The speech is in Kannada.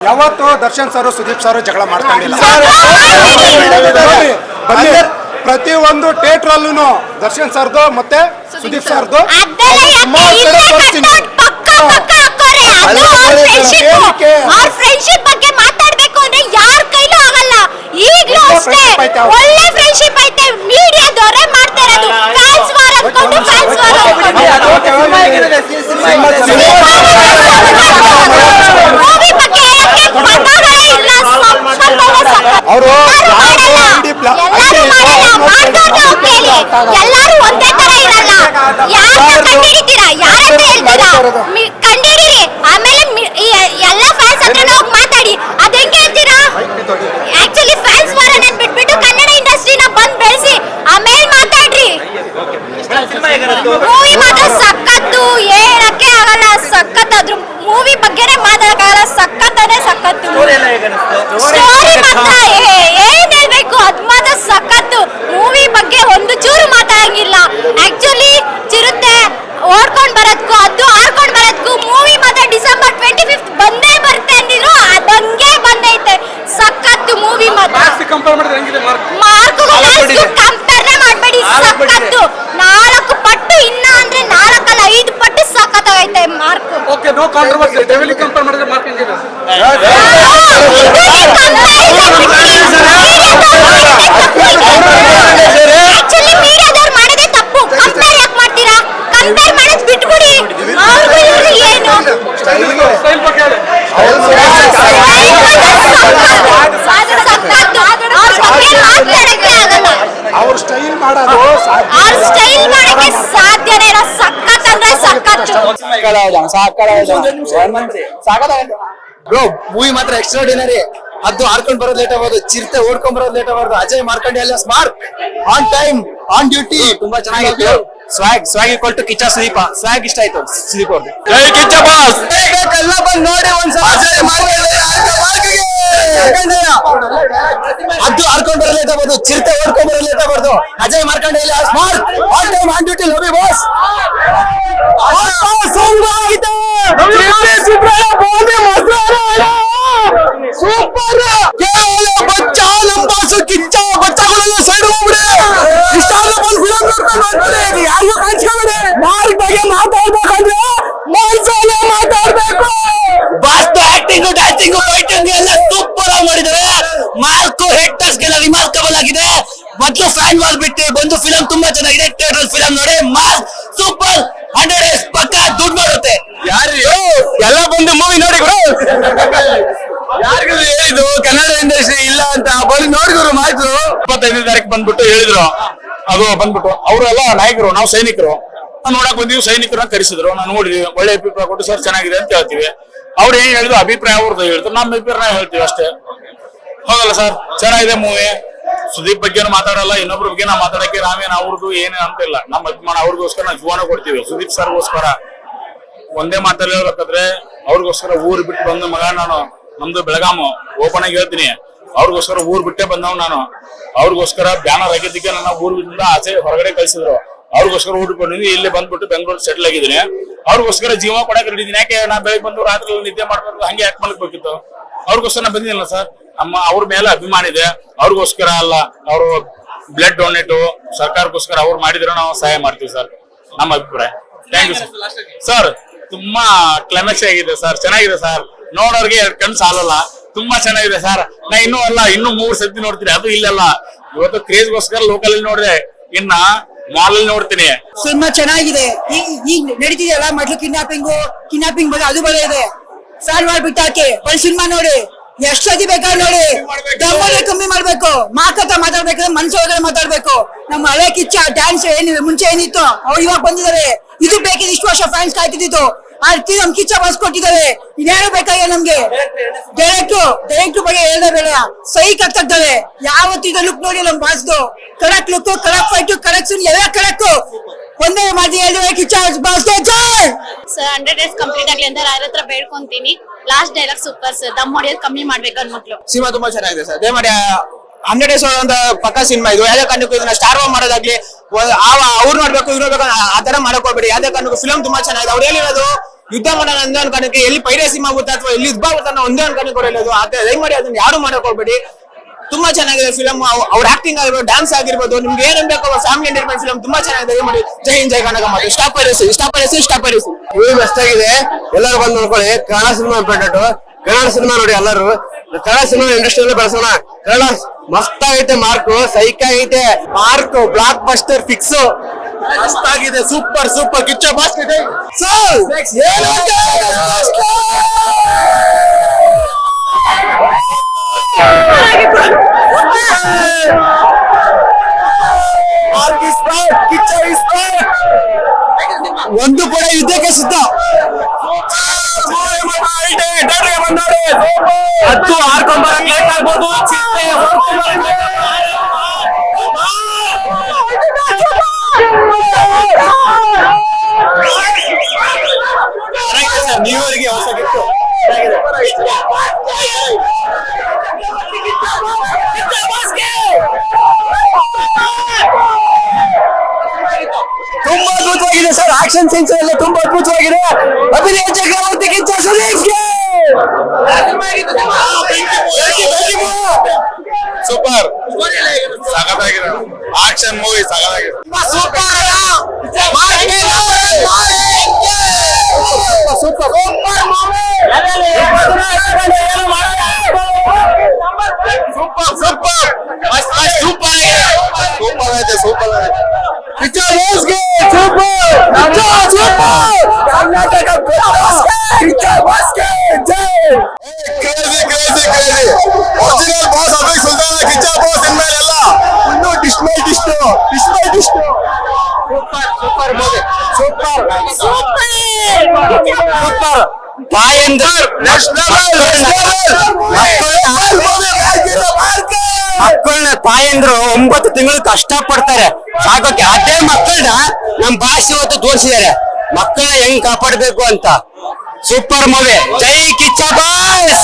ಯಾವತ್ತು ದರ್ಶನ್ ಸರ್ ಸುದೀಪ್ ಸರ್ ಜಗಳ ಮಾಡ್ಕೊಂಡಿಲ್ಲ ಬನ್ನಿ ಪ್ರತಿ ಒಂದು ಥಿಯೇಟರ್ ಅಲ್ಲೂ ದರ್ಶನ್ ಸರ್ದು ಮತ್ತೆ ಸುದೀಪ್ ಸರ್ದು? ಫ್ರೆಂಡ್ಶಿಪ್ ಬಗ್ಗೆ ಮಾತಾಡ್ಬೇಕು ಅಂದ್ರೆ ಯಾರ ಕೈಲೂ ಆಗಲ್ಲ ಈಗಲೂ ಒಳ್ಳೆ ಅಷ್ಟೇ. ಒಳ್ಳೆ ಫ್ರೆಂಡ್ಶಿಪ್ ಐತೆ ಮೀಡಿಯಾದವರೇ ಮಾಡ್ತಾ ಇರೋದು ಫ್ಯಾನ್ಸ್ ವಾರ್ ಅನ್ಕೊಂಡು ಫ್ಯಾನ್ಸ್ ವಾರ್ ಮೂವಿ ಬಗ್ಗೆ ಹೇಳಕ್ಕೆ ಪದಗಳೇ ಇಲ್ಲ ಸ್ವಲ್ಪ ಸ್ವಲ್ಪ ಅವರು ಎಲ್ಲರೂ ಯಾರು ಮಾಡಲ್ಲ. ಅಂಗಡಿ ಬ್ಲಾ- ಎಲ್ಲರೂ ಅಂಗಡಿ ಮಾಡಲ್ಲ. ಮಾಡ್ದವ್ರು okay ಲಿ. ಎಲ್ಲರೂ ಒಂದೇ ತರ ಇರಲ್ಲ ಯಾರು ಕಂಡಿಡಿತೀರಾ ಯಾರ ಹತ್ರ ಹೇಳ್ತೀರಾ ಮಿ- ಕಂಡಿಡೀರಿ ಆಮೇಲೆ ಮಿ- ಈ ಎಲ್ಲ ಫ್ಯಾನ್ಸ್ ಹತ್ರ ಹೋಗಿ ಮಾತಾಡಿ ಅದ್ ಹೆಂಗೆ ಹೇಳ್ತೀರಾ ಆಕ್ಚುಲಿ ಫ್ಯಾನ್ಸ್ ವಾರ್ ಅನ್ನೋದ್ ಬಿಟ್ಬಿಟ್ಟು ಕನ್ನಡ ಇಂಡಸ್ಟ್ರಿನ ಬಂದ್ ಬೆಳೆಸಿ ಆಮೇಲೆ ಮಾತಾಡ್ರಿ ಮೂವಿ ಮಾತ್ರ ಸಖತ್ತು ಹೇಳಕ್ಕೆ ಆಗಲ್ಲ. ಸಖತ್ ಅದ್ರ ಮೂವಿ ಬಗ್ಗೆನೇ ಮಾತಾಡಕ್ಕಾಗಲ್ಲ ಸಖತ್ತನೇ ಸಖತ್ತು. ಸ್ಟೋರಿ ಮಾತ್ರ ಏ- ಏನ್ ಹೇಳ್ಬೇಕು? ಅದ್ ಮಾತ್ರ ಸಖತ್ತು. ಮೂವಿ ಬಗ್ಗೆ ಒಂದು ಚೂರು ಮಾತಾಡಂಗಿಲ್ಲ. ಆಕ್ಚುಲಿ ಚಿರುತ್ತೆ. ಓಡ್ಕೊಂಡ್ ಬರೋದ್ಕು ಅದು ಆಡ್ಕೊಂಡ್ ಬರೋದ್ಕು ಮೂವಿ ಮಾತ್ರ ಡಿಸೆಂಬರ್ ಟ್ವೆಂಟಿ ಫಿಫ್ತ್ ಬಂದೇ ಬರುತ್ತೆ ಅಂದಿದ್ರು. ಅದಂಗೆ ಬಂದೈತೆ. ಸಖತ್ತು ಮೂವಿ ಮಾತ್ರ. ಕಂಪೇರ್ ಮಾಡಿದ್ರೆ ಹೆಂಗಿದೆ ಮಾರ್ಕ್ ಕಂಪೇರ್ನೇ ಮಾಡಬೇಡಿ. ಸಖತ್ತು. ನೋ ಕಾಂಟ್ರವರ್ಸಿ ಡೆವಿಲಿ ಕಂಪೇರ್ ಮಾಡಿದ್ರೆ ಮಾರ್ಕ್ ಹೆಂಗಿದೆ? ಅವ್ರ ಸ್ಟೈಲ್ ಮಾಡೋದು ಸಾಧ್ಯ. ಅವ್ರ ಸ್ಟೈಲ್ ಮಾಡಕ್ಕೆ ಸಾಧ್ಯನೇ ಬ್ರೋ ಮೂವಿ ಮಾತ್ರ ಎಕ್ಸ್ಟ್ರಾಡಿನರಿ ಅದು ಹಾರ್ಕೊಂಡ್ ಬರೋದು ಲೇಟ್ ಆಗ್ಬೋದು ಚಿರತೆ ಓಡ್ಕೊಂಡ್ ಬರೋದು ಲೇಟ್ ಆಗ್ಬಾರ್ದು ಅಜಯ್ ಮಾರ್ಕಂಡಿ ಅಲ್ಲ smart on time on duty ತುಂಬಾ ಚೆನ್ನಾಗಿತ್ತು swag swag equal to Kiccha Sudeep swag ಇಷ್ಟ ಆಯ್ತು ಸುದೀಪ್ ಅವ್ರದ್ದು ಜೈ ಕಿಚ್ಚ ಬಾಸ್ ಎಲ್ಲ ಬಂದ್ ನೋಡಿ ಒಂದ್ಸಲ. ಅಜಯ್ ಮಾರ್ಕಂಡಿ ಅದು ಹಾರ್ಕೊಂಡ್ ಬರೋ ಲೇಟ್ ಆಗ್ಬೋದು ಚಿರತೆ ಓಡ್ಕೊಂಡ್ ಆಗ್ಬಾರ್ದು ಅಜಯ್ ಮಾರ್ಕಂಡೆ ಇಲ್ಲ. Smart on time on duty Lavi boss super ಬಚ್ಚ ಲಂಬಾಸು ಕಿಚ್ಚ ಗೊತ್ತಾಗಲ್ಲ ಸೈಡ್ ಹೋಗ್ಬಿಡಿ ಇಷ್ಟಾದ್ರೂ ಬಂದು ಫಿಲಂ ನೋಡ್ಕೊಂಡು ಹೋಗ್ಬಿಡಿ ಯಾರಿಗೂ ಕಾಣಿಸ್ಕೊಬಿಡಿ ಮಾರ್ಕ್ ಬಗ್ಗೆ ಮಾತಾಡ್ಬೇಕಂದ್ರೆ ಮನ್ಸಲ್ಲೇ ಮಾತಾಡ್ಬೇಕು ಬಾಸ್ ಆಕ್ಟಿಂಗ್ ಡ್ಯಾನ್ಸಿಂಗ್ ಫೈಟಿಂಗ್ ಎಲ್ಲ ಸೂಪರ್ ಆಗಿ ಮಾಡಿದ್ದಾರೆ ಮಾರ್ಕ್ ಹೆಕ್ಟರ್ಸ್ ಗೆಲ್ಲ ರಿಮಾರ್ಕಬಲ್ ಆಗಿದೆ ಫ್ಯಾನ್ ಬಿಟ್ಟು ಬಂದು ಫಿಲಂ ತುಂಬಾ ಚೆನ್ನಾಗಿದೆ. ಥಿಯೇಟರ್ ಫಿಲಂ ನೋಡಿ ಮಾಸ್ ಸೂಪರ್ ಹಂಡ್ರೆಡ್ ಪಕ್ಕ ದುಡ್ಡು ಬರುತ್ತೆ. ಯಾರು? ಎಲ್ಲ ಬಂದು ಮೂವಿ ನೋಡಿ ಯಾರಿಗೂ ಹೇಳಿದ್ದು, ಕನ್ನಡ ಇಂಡಸ್ಟ್ರಿ ಇಲ್ಲ ಅಂತ. ಬಂದು ನೋಡಿದ್ರು, ಮಾತು. ಇಪ್ಪತ್ತೈದನೇ ತಾರೀಕು ಬಂದ್ಬಿಟ್ಟು ಹೇಳಿದ್ರು. ಅದು ಬಂದ್ಬಿಟ್ಟು ಅವರೆಲ್ಲ ನಾಯಕರು, ನಾವು ಸೈನಿಕರು. ನೋಡಕ್ ಬಂದಿವಿ ಸೈನಿಕರನ್ನ ಕರೆಸಿದ್ರು. ನಾವು ನೋಡಿ ಒಳ್ಳೆ ಅಭಿಪ್ರಾಯ ಕೊಟ್ಟು, ಸರ್, ಚೆನ್ನಾಗಿದೆ ಅಂತ ಹೇಳ್ತೀವಿ. ಅವ್ರು ಏನ್ ಹೇಳಿದ್ರು, ಅಭಿಪ್ರಾಯ ಅವ್ರದ್ದು ಹೇಳ್ತಾರೆ. ನಮ್ಮ ಅಭಿಪ್ರಾಯ ಹೇಳ್ತೀವಿ ಅಷ್ಟೇ. ಹೌದಲ್ಲ, ಸರ್? ಚೆನ್ನಾಗಿದೆ ಮೂವಿ ಸುದೀಪ್ ಬಗ್ಗೆನೂ ಮಾತಾಡಲ್ಲ, ಇನ್ನೊಬ್ರ ಬಗ್ಗೆ ನಾವು ಮಾತಾಡಕ್ಕೆ ನಾವೇನ್ ಅವ್ರದ್ದು ಏನೇ ಅಂತಿಲ್ಲ. ನಮ್ಮ ಅಭಿಮಾನ ಅವ್ರಿಗೋಸ್ಕರ ನಾವು ಜೀವನ ಕೊಡ್ತೀವಿ. ಸುದೀಪ್ ಸರ್ಗೋಸ್ಕರ. ಒಂದೇ ಮಾತಲ್ಲಿ ಹೇಳ್ಬೇಕಾದ್ರೆ, ಅವ್ರಿಗೋಸ್ಕರ ಊರ್ ಬಿಟ್ಟು ಬಂದ ಮಗ ನಾನು, ನಮ್ದು ಬೆಳಗಾಮು. ಓಪನ್ ಆಗಿ ಹೇಳ್ತೀನಿ. ಅವ್ರಿಗೋಸ್ಕರ ಊರ್ ಬಿಟ್ಟೆ ಬಂದವ್ ನಾನು. ಅವ್ರಿಗೋಸ್ಕರ ಬ್ಯಾನರ್ ಆಗಿದ್ದಕ್ಕೆ ನನ್ನ ಊರ್ ಬಿಟ್ಟಿಂದ ಆಚೆ ಹೊರಗಡೆ ಕಳ್ಸಿದ್ರು. ಅವ್ರಿಗೋಸ್ಕರ ಊಟ ಬಂದಿದ್ದೀನಿ. ಇಲ್ಲಿ ಬಂದ್ಬಿಟ್ಟು ಬೆಂಗಳೂರು ಸೆಟ್ಲ್ ಆಗಿದ್ದೀನಿ. ಅವ್ರಿಗೋಸ್ಕರ ಜೀವ ಕೊಡಕ್ ಹಿಡಿದೀನಿ ಯಾಕೆ ನಾ ಬೆಳಿಗ್ಗೆ ಬಂದು ರಾತ್ರಿ ನಿದ್ದೆ ಮಾಡ್ಬಾರ್ದು ಹಂಗೆ ಯಾಕೆ ಮಲಗ್ಬೇಕಿತ್ತು? ಅವ್ರಿಗೋಸ್ಕರ ನಾ ಬಂದಿಲ್ಲ ಸರ್. ನಮ್ಮ ಅವ್ರ ಮೇಲೆ ಅಭಿಮಾನ ಇದೆ. ಅವ್ರಿಗೋಸ್ಕರ ಅಲ್ಲ, ಅವರು ಬ್ಲಡ್ ಡೊನೇಟು ಸರ್ಕಾರಕ್ಕೋಸ್ಕರ ಅವ್ರು ಮಾಡಿದ್ರೆ ನಾವು ಸಹಾಯ ಮಾಡ್ತೀವಿ ಸರ್. ನಮ್ಮ ಅಭಿಪ್ರಾಯ. ಥ್ಯಾಂಕ್ ಯು ಸರ್ ಸರ್ ತುಂಬಾ ಕ್ಲೈಮ್ಯಾಕ್ಸ್ ಆಗಿದೆ ಸರ್. ಚೆನ್ನಾಗಿದೆ ಸರ್. ನೋಡೋರ್ಗೆ ಎರಡು ಕಣ್ ಸಾಲಲ್ಲ. ತುಂಬಾ ಚೆನ್ನಾಗಿದೆ ಸರ್. ನಾ ಇನ್ನೂ ಅಲ್ಲ, ಇನ್ನೂ ಮೂರ್ ಸತಿ ನೋಡ್ತೀನಿ. ಅದು ಇಲ್ಲಲ್ಲ. ಇವತ್ತು ಕ್ರೇಜ್ಗೋಸ್ಕರ ಲೋಕಲ್ ನೋಡಿದೆ. ಇನ್ನ ಮಾಲ್ ಅಲ್ಲಿ ನೋಡ್ತೀನಿ. ಸಿನಿಮಾ ಚೆನ್ನಾಗಿದೆ. ಈಗ ಈಗ ನಡೀತಿದೆಯಲ್ಲ? ಮೊದ್ಲು ಕಿಡ್ನಾಪಿಂಗು ಕಿಡ್ನಾಪಿಂಗ್ ಬಗ್ಗೆ ಅದು ಬೇರೆ ಇದೆ. ಮಾಡ್ಬಿಟ್ಟು ಹಾಕಿ ಬರೀ ಸಿನಿಮಾ ನೋಡಿ. ಎಷ್ಟ್ ಸತಿ ಬೇಕಾದ್ರೆ ನೋಡಿ. ದಮ್ಮನೆ ಕಮ್ಮಿ ಮಾಡ್ಬೇಕು. ಮಾತುಕತೆ ಮಾತಾಡ್ಬೇಕಂದ್ರೆ ಮನ್ಸು ಹೋದ್ರೆ ಮಾತಾಡ್ಬೇಕು. ನಮ್ಮ ಹಳೆ ಕಿಚ್ಚ ಡ್ಯಾನ್ಸ್ ಏನಿದೆ, ಮುಂಚೆ ಏನಿತ್ತು ಅವ್ರು ಇವಾಗ ಬಂದಿದ್ದಾರೆ ಇದು ಬೇಕಿದ್ರೆ ಇಷ್ಟು ವರ್ಷ ಫ್ಯಾನ್ಸ್ ಕಾಯ್ತಿದ್ದು ಅದಕ್ಕೆ ನಮ್ ಕಿಚ್ಚ ಬಸ್ ಕೊಟ್ಟಿದ್ದಾರೆ. ಇನ್ನೇನು ಬೇಕಾಗಿಲ್ಲ ನಮ್ಗೆ? ಡೈರೆಕ್ಟ್ರು ಡೈರೆಕ್ಟ್ ಬಗ್ಗೆ ಹೇಳ್ದೆ ಬೇಡ. ಸೈಕ್ ಕಟ್ತಾರೆ ಯಾವತ್ತಿದ ಲುಕ್ ನೋಡಿ ನಮ್ ಬಾಸ್ದು ಕಡಕ್ ಲುಕ್ ಕಡಕ್ ಫೈಟ್ ಕಡಕ್ ಎಲ್ಲ ಕಡಕ್ ಒಂದೇ ಮಾತಿ ಹೇಳಿದ್ರೆ ಕಿಚ್ಚ ಜೈ ಸರ್ ಹಂಡ್ರೆಡ್ ಡೇಸ್ ಕಂಪ್ಲೀಟ್ ಆಗಲಿ ಅಂತ ಯಾರ ಹತ್ರ ಬೇಡ್ಕೊಂತೀನಿ. ಲಾಸ್ಟ್ ಡೈಲಾಗ್ ಸೂಪರ್ ಸರ್ ದಮ್ ಹೊಡಿಯೋದು ಕಮ್ಮಿ ಮಾಡ್ಬೇಕು ಅನ್ಮಕ್ಳು ಸಿನಿಮಾ ತುಂಬಾ ಚೆನ್ನಾಗಿದೆ ಸರ್ ಅದೇ ಮಾಡಿ ಹಂಡ್ರೆಡ್ ಡೇಸ್ ಅಂತ ಪಕ್ಕ ಸಿನಿಮಾ ಇದು. ಯಾವ್ದೇ ಕಾರಣಕ್ಕೂ ಇದನ್ನ ಸ್ಟಾರ್ ಮಾಡೋದಾಗ್ಲಿ ಅವ್ರು ನೋಡ್ಬೇಕು ಇವ್ರು ನೋಡ್ಬೇಕು ಆ- ತರ ಮಾಡಕ್ ಹೋಗ್ಬೇಡಿ. ಯಾವ್ದೇ ಕಾರಣಕ್ಕೂ ಫಿಲಂ ತುಂಬಾ ಚೆನ್ನಾಗಿದೆ. ಅವ್ರು ಹೇಳಿರೋದು ಯುದ್ಧ ಮಾಡೋಣ ಒಂದೇ ಒಂದ್ ಕಾರಣಕ್ಕೆ ಎಲ್ಲಿ ಪೈರೇಸಿ ಮಾಡ್ಬಿಡ್ತಾ ಅಥವಾ ಎಲ್ಲಿ ಯುದ್ಧ ಅನ್ನೋ ಒಂದೇ ಒಂದ್ ಕಾರಣಕ್ಕೆ ಕೊಡೋದು ಅದೇ ದಯಮಾಡಿ ಅದನ್ನ ಯಾರು ಮಾಡಕ್ ಹೋಗ್ಬೇಡಿ. ತುಂಬಾ ಚೆನ್ನಾಗಿದೆ ಫಿಲಮ್ ಅವ್ರ ಆಕ್ಟಿಂಗ್ ಆಗಿರ್ಬೋದು ಡ್ಯಾನ್ಸ್ ಆಗಿರ್ಬೋದು ನಿಮ್ಗೆ ಏನ್ ಬೇಕು ಫ್ಯಾಮಿಲಿ ಎಂಟರ್ಟೈನ್ಮೆಂಟ್ ಫಿಲಮ್ ತುಂಬಾ ಚೆನ್ನಾಗಿದೆ. ಮಾಡಿ ಜೈ ಹಿಂದ್ ಜೈ ಕನಕ ಮಾತು. ಪರಿಸು ಇಷ್ಟಪಡಿಸಿ ಪರಿಸು ಮೂವಿ ಮಸ್ತಾಗಿದೆ ಎಲ್ಲರೂ ಬಂದು ನೋಡ್ಕೊಳ್ಳಿ. Kannada cinema important Kannada cinema ನೋಡಿ ಎಲ್ಲರೂ. ಕನ್ನಡ ಸಿನಿಮಾ ಇಂಡಸ್ಟ್ರಿಯಲ್ಲಿ ಬೆಳೆಸೋಣ. ಕನ್ನಡ ಮಸ್ತ್ ಆಗೈತೆ ಮಾರ್ಕ್ ಸೈಕ್ ಆಗೈತೆ. ಮಾರ್ಕ್ ಬ್ಲಾಕ್ ಬಸ್ಟರ್ ಫಿಕ್ಸ್ ಮಸ್ತ್ ಆಗಿದೆ ಸೂಪರ್ ಸೂಪರ್ ಕಿಚ್ಚ ಏನ್ ಒಂದು ಕೂಡ ಯುದ್ಧಕ್ಕೆ ಸಿದ್ಧ ಹತ್ತು ಹಾರ್ಕೊಂಡ್ ಬರಕ್ ಲೇಟ್ ಆಗ್ಬೋದು ನ್ಯೂ ತುಂಬಾ ಅದ್ಭುತವಾಗಿದೆ ಸರ್ ಆಕ್ಷನ್ ಸೆನ್ಸ್ ಎಲ್ಲ ತುಂಬಾ ಅದ್ಭುತವಾಗಿದೆ ಅಭಿನಯ ಚಕ್ರವರ್ತಿ ಕಿಚ್ಚ ಸುರೇಶ್ಗೆ ಸೂಪರ್ ಸಖತ್ತಾಗಿದೆ ಆಕ್ಷನ್ ಮೂವಿ ಸಖತ್ತಾಗಿದೆ super super super super super ಐತೆ ಸೂಪರ್ ಐತೆ ಕಿಚ್ಚ ಬಾಸ್ಗೆ ಸೂಪರ್ ಕಿಚ್ಚ ಸೂಪರ್ ಕರ್ನಾಟಕ ಕಿಚ್ಚ ಬಾಸ್ಗೆ ಜೈ crazy crazy crazy original boss ಅಭಿಕ್ ಸುಲ್ತಾನ ಕಿಚ್ಚ ಬಾಸ್ ಇನ್ಮೇಲೆಲ್ಲ ಇನ್ನೂ dish my dish dish my dish super super movie super super ತಾಯಂದರ್ next ಮಕ್ಕಳನ್ನ ತಾಯಂದ್ರು ಒಂಬತ್ತು ತಿಂಗಳು ಕಷ್ಟ ಪಡ್ತಾರೆ ಸಾಕೋಕೆ ಅದೇ ಮಕ್ಕಳನ್ನ ನಮ್ ಭಾಷೆ ಇವತ್ತು ತೋರಿಸಿದ್ದಾರೆ. ಮಕ್ಕಳ ಹೆಂಗ್ ಕಾಪಾಡ್ಬೇಕು ಅಂತ. ಸೂಪರ್ ಮೂವಿ ಜೈ ಕಿಚ್ಚ ಬಾಸ್